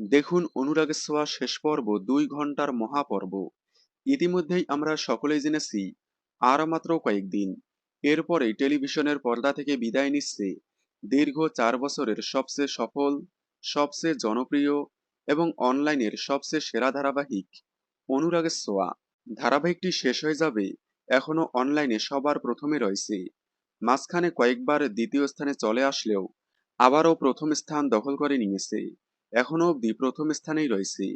দেখুন অনুরাগের ছোঁয়া শেষ পর্ব দুই ঘণ্টার মহাপর্ব। ইতিমধ্যেই আমরা সকলেই জেনেছি, আর মাত্র কয়েকদিন। এরপরেই টেলিভিশনের পর্দা থেকে বিদায় নিচ্ছে দীর্ঘ চার বছরের সবচেয়ে সফল, সবচেয়ে জনপ্রিয় এবং অনলাইনের সবচেয়ে সেরা ধারাবাহিক অনুরাগের ছোঁয়া ধারাবাহিকটি শেষ হয়ে যাবে, এখনও অনলাইনে সবার প্রথমে রয়েছে। মাঝখানে কয়েকবার দ্বিতীয় স্থানে চলে আসলেও আবারও প্রথম স্থান দখল করে নিয়েছে। এখনও অবধি প্রথম স্থানেই রয়েছে।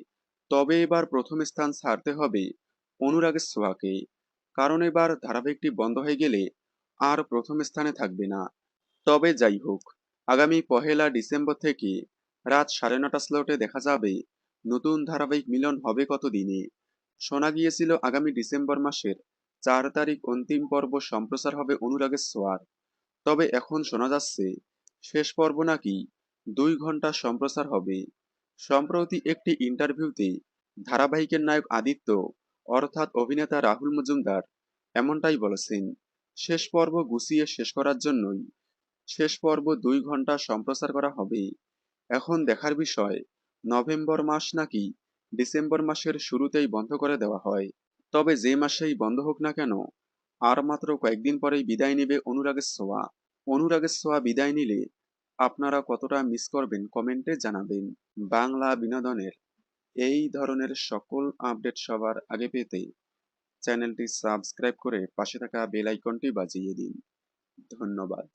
তবে এবার প্রথম স্থান ছাড়তে হবে অনুরাগের ছোঁয়াকে কারণ এবার ধারাবাহিকটি বন্ধ হয়ে গেলে আর প্রথম স্থানে থাকবে না। তবে যাই হোক, আগামী পহেলা ডিসেম্বর থেকে রাত সাড়ে নটা স্লটে দেখা যাবে নতুন ধারাবাহিক মিলন হবে কত দিনে শোনা গিয়েছিল আগামী ডিসেম্বর মাসের চার তারিখ অন্তিম পর্ব সম্প্রচার হবে অনুরাগের সোয়ার। তবে এখন শোনা যাচ্ছে শেষ পর্ব নাকি দুই ঘণ্টা সম্প্রচার হবে। সম্প্রতি একটি ইন্টারভিউতে ধারাবাহিকের নায়ক আদিত্য, অর্থাৎ অভিনেতা রাহুল মজুমদার, এমনটাই বলেছেন, শেষ পর্ব গুছিয়ে শেষ করার জন্যই শেষ পর্ব দুই ঘণ্টা সম্প্রচার করা হবে। এখন দেখার বিষয়, নভেম্বর মাস নাকি ডিসেম্বর মাসের শুরুতেই বন্ধ করে দেওয়া হয়। তবে যে মাসেই বন্ধ হোক না কেন, আর মাত্র কয়েকদিন পরেই বিদায় নেবে অনুরাগের ছোঁয়া। অনুরাগের ছোঁয়া বিদায় নিলে আপনারা কতটা মিস করবেন কমেন্টে জানাবেন। বাংলা বিনোদনের এই ধরনের সকল আপডেট সবার আগে পেতে চ্যানেলটি সাবস্ক্রাইব করে পাশে থাকা বেল আইকনটি বাজিয়ে দিন। ধন্যবাদ।